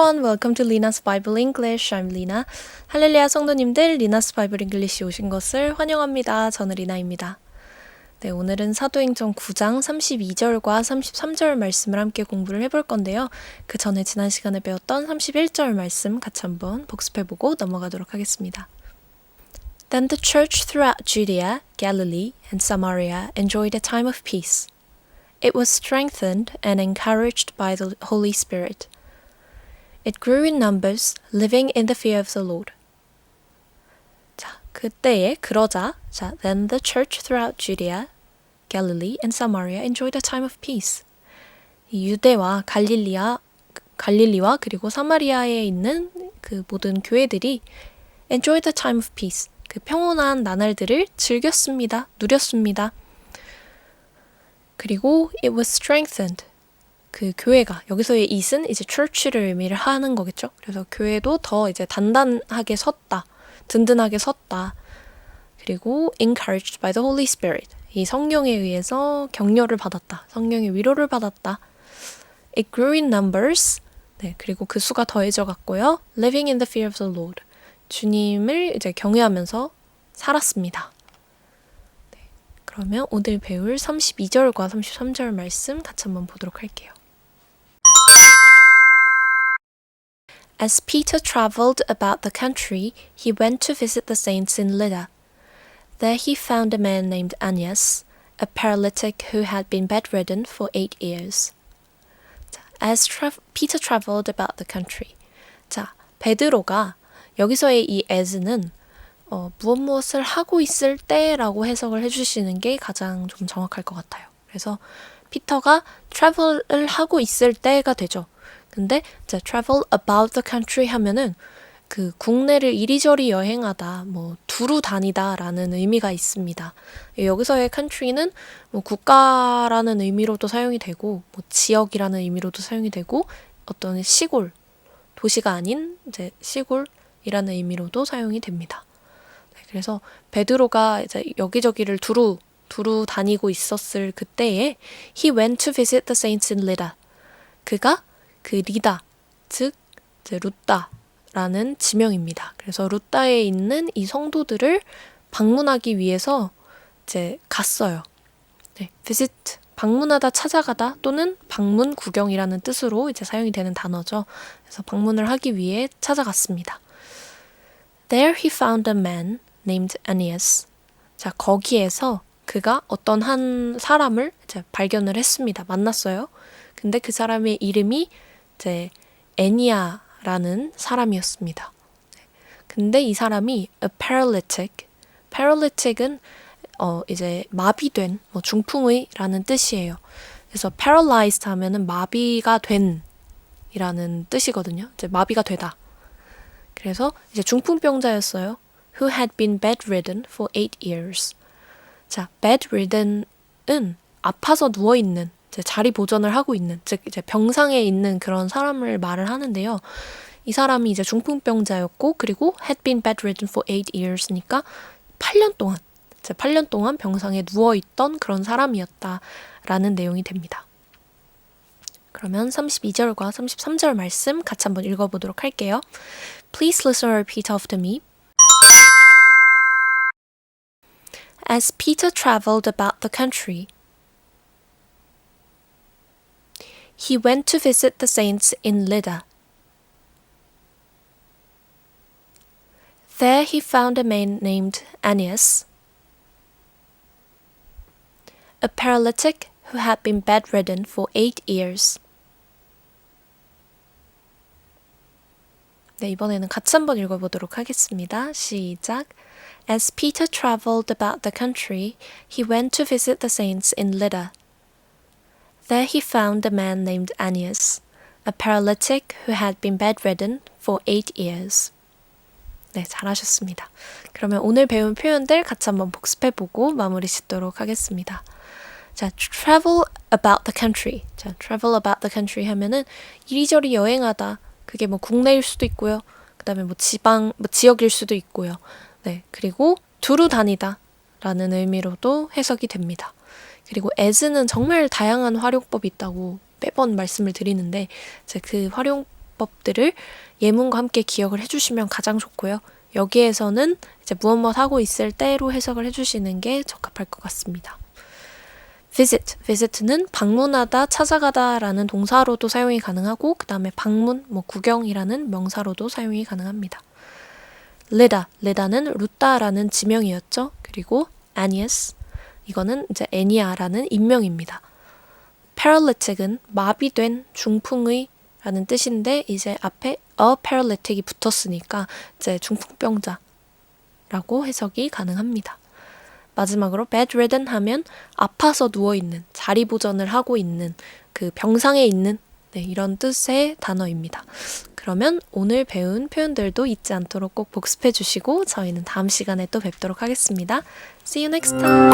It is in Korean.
everyone, welcome to Lina's Bible English. I'm Lina. 할렐루야 성도님들, Lina's Bible English에 오신 것을 환영합니다. 저는 리나입니다. 네, 오늘은 사도행전 9장 32절과 33절 말씀을 함께 공부를 해볼 건데요. 그 전에 지난 시간에 배웠던 31절 말씀 같이 한번 복습해보고 넘어가도록 하겠습니다. Then the church throughout Judea, Galilee, and Samaria enjoyed a time of peace. It was strengthened and encouraged by the Holy Spirit. It grew in numbers, living in the fear of the Lord. 자, 그때에 그러자 자, then the church throughout Judea, Galilee, and Samaria enjoyed a time of peace. 이 유대와 갈릴리아 갈릴리와 그리고 사마리아에 있는 그 모든 교회들이 enjoyed a time of peace. 그 평온한 나날들을 즐겼습니다. 누렸습니다. 그리고 it was strengthened. 그 교회가 여기서의 it은 이제 church를 의미를 하는 거겠죠. 그래서 교회도 더 이제 단단하게 섰다, 든든하게 섰다. 그리고 encouraged by the Holy Spirit. 이 성령에 의해서 격려를 받았다. 성령의 위로를 받았다. It grew in numbers. 네, 그리고 그 수가 더해져 갔고요. Living in the fear of the Lord. 주님을 이제 경외하면서 살았습니다. 네, 그러면 오늘 배울 32절과 33절 말씀 같이 한번 보도록 할게요. As Peter traveled about the country, he went to visit the saints in Lydda. There he found a man named Aeneas, a paralytic who had been bedridden for eight years. 자, As tra- Peter traveled about the country. 자, 베드로가 여기서의 이 as는 어, 무엇 무엇을 하고 있을 때라고 해석을 해주시는 게 가장 좀 정확할 것 같아요. 그래서 피터가 travel을 하고 있을 때가 되죠. 근데 이제 travel about the country 하면은 그 국내를 이리저리 여행하다, 뭐 두루 다니다라는 의미가 있습니다. 여기서의 country는 뭐 국가라는 의미로도 사용이 되고, 뭐 지역이라는 의미로도 사용이 되고, 어떤 시골, 도시가 아닌 이제 시골이라는 의미로도 사용이 됩니다. 네, 그래서 베드로가 이제 여기저기를 두루 두루 다니고 있었을 그때에 he went to visit the saints in Lydda. 그가 그 리다, 즉 루따라는 지명입니다. 그래서 루따에 있는 이 성도들을 방문하기 위해서 이제 갔어요. 네, visit 방문하다 찾아가다 또는 방문 구경이라는 뜻으로 이제 사용이 되는 단어죠. 그래서 방문을 하기 위해 찾아갔습니다. There he found a man named Aeneas. 자, 거기에서 그가 어떤 한 사람을 이제 발견을 했습니다. 만났어요. 근데 그 사람의 이름이 이제 애니아라는 사람이었습니다. 근데 이 사람이 a paralytic, paralytic은 어 이제 마비된 뭐 중풍의라는 뜻이에요. 그래서 paralyzed 하면은 마비가 된이라는 뜻이거든요. 이제 마비가 되다. 그래서 이제 중풍병자였어요. Who had been bedridden for eight years. 자, bedridden은 아파서 누워 있는 자리 보존을 하고 있는, 즉 이제 병상에 있는 그런 사람을 말을 하는데요. 이 사람이 이제 중풍병자였고 그리고 had been bedridden for eight years니까 8년 동안 이제 8년 동안 병상에 누워 있던 그런 사람이었다라는 내용이 됩니다. 그러면 32절과 33절 말씀 같이 한번 읽어보도록 할게요. Please listen or repeat after me. As Peter traveled about the country, he went to visit the saints in Lydda. There he found a man named Aeneas, a paralytic who had been bedridden for eight years. 네, 이번에는 같이 한번 읽어보도록 하겠습니다. 시작. As Peter traveled about the country, he went to visit the saints in Lydda. There he found a man named Aeneas, a paralytic who had been bedridden for eight years. 네, 잘하셨습니다. 그러면 오늘 배운 표현들 같이 한번 복습해보고 마무리 짓도록 하겠습니다. 자, travel about the country. 자, travel about the country 하면은 이리저리 여행하다. 그게 뭐 국내일 수도 있고요. 그 다음에 뭐 지방, 뭐 지역일 수도 있고요. 네, 그리고 두루 다니다 라는 의미로도 해석이 됩니다. 그리고 as는 정말 다양한 활용법이 있다고 매번 말씀을 드리는데, 그 활용 문법들을 예문과 함께 기억을 해주시면 가장 좋고요. 여기에서는 이제 무엇 무엇 하고 있을 때로 해석을 해주시는 게 적합할 것 같습니다. Visit, visit는 방문하다, 찾아가다라는 동사로도 사용이 가능하고 그 다음에 방문, 뭐 구경이라는 명사로도 사용이 가능합니다. 레다, 레다는 루타라는 지명이었죠. 그리고 아니에스, 이거는 이제 애니아라는 인명입니다. paralytic은 마비된 중풍의 라는 뜻인데 이제 앞에 a paralytic이 붙었으니까 이제 중풍병자라고 해석이 가능합니다. 마지막으로 bedridden 하면 아파서 누워 있는, 자리 보전을 하고 있는 그 병상에 있는 네, 이런 뜻의 단어입니다. 그러면 오늘 배운 표현들도 잊지 않도록 꼭 복습해 주시고 저희는 다음 시간에 또 뵙도록 하겠습니다. See you next time.